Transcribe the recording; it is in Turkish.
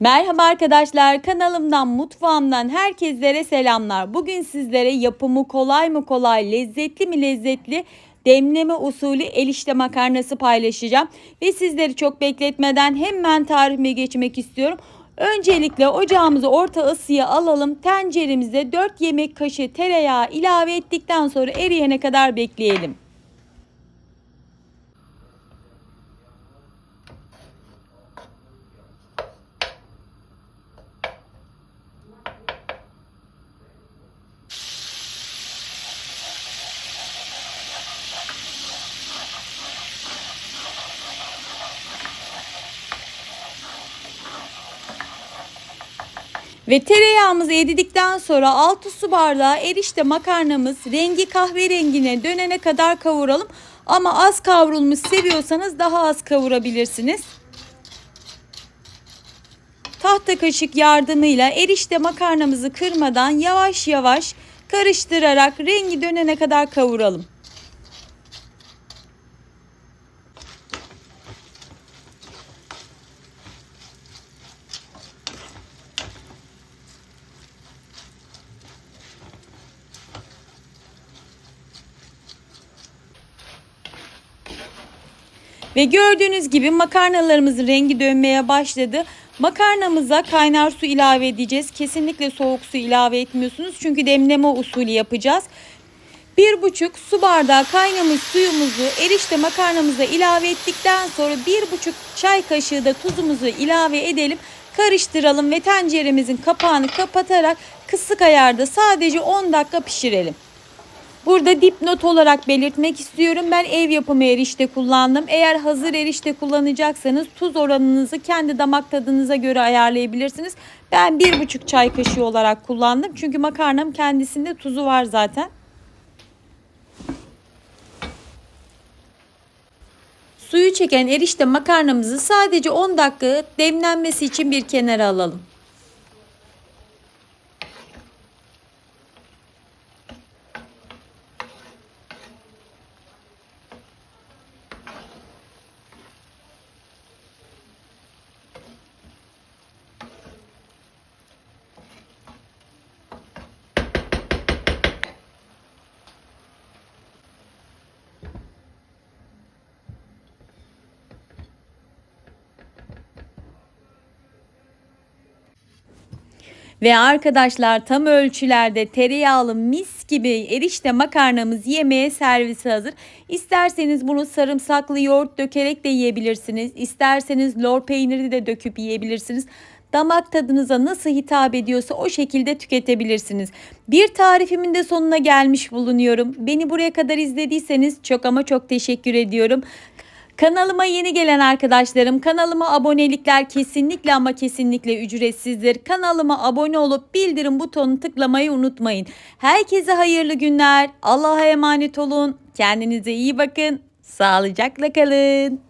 Merhaba arkadaşlar kanalımdan mutfağımdan herkeslere selamlar. Bugün sizlere yapımı kolay mı kolay lezzetli mi lezzetli demleme usulü erişte makarnası paylaşacağım. Ve sizleri çok bekletmeden hemen tarifime geçmek istiyorum. Öncelikle ocağımızı orta ısıya alalım. Tenceremize 4 yemek kaşığı tereyağı ilave ettikten sonra eriyene kadar bekleyelim. Ve tereyağımızı eridikten sonra 6 su bardağı erişte makarnamız rengi kahverengine dönene kadar kavuralım. Ama az kavrulmuş seviyorsanız daha az kavurabilirsiniz. Tahta kaşık yardımıyla erişte makarnamızı kırmadan yavaş yavaş karıştırarak rengi dönene kadar kavuralım. Ve gördüğünüz gibi makarnalarımızın rengi dönmeye başladı. Makarnamıza kaynar su ilave edeceğiz. Kesinlikle soğuk su ilave etmiyorsunuz. Çünkü demleme usulü yapacağız. Bir buçuk su bardağı kaynamış suyumuzu erişte makarnamıza ilave ettikten sonra bir buçuk çay kaşığı da tuzumuzu ilave edelim. Karıştıralım ve tenceremizin kapağını kapatarak kısık ayarda sadece 10 dakika pişirelim. Burada dipnot olarak belirtmek istiyorum. Ben ev yapımı erişte kullandım. Eğer hazır erişte kullanacaksanız tuz oranınızı kendi damak tadınıza göre ayarlayabilirsiniz. Ben bir buçuk çay kaşığı olarak kullandım. Çünkü makarnam kendisinde tuzu var zaten. Suyu çeken erişte makarnamızı sadece 10 dakika demlenmesi için bir kenara alalım. Ve arkadaşlar tam ölçülerde tereyağlı mis gibi erişte makarnamız yemeğe servisi hazır. İsterseniz bunu sarımsaklı yoğurt dökerek de yiyebilirsiniz. İsterseniz lor peyniri de döküp yiyebilirsiniz. Damak tadınıza nasıl hitap ediyorsa o şekilde tüketebilirsiniz. Bir tarifimin de sonuna gelmiş bulunuyorum. Beni buraya kadar izlediyseniz çok ama çok teşekkür ediyorum. Kanalıma yeni gelen arkadaşlarım kanalıma abonelikler kesinlikle ama kesinlikle ücretsizdir. Kanalıma abone olup bildirim butonunu tıklamayı unutmayın. Herkese hayırlı günler. Allah'a emanet olun. Kendinize iyi bakın. Sağlıcakla kalın.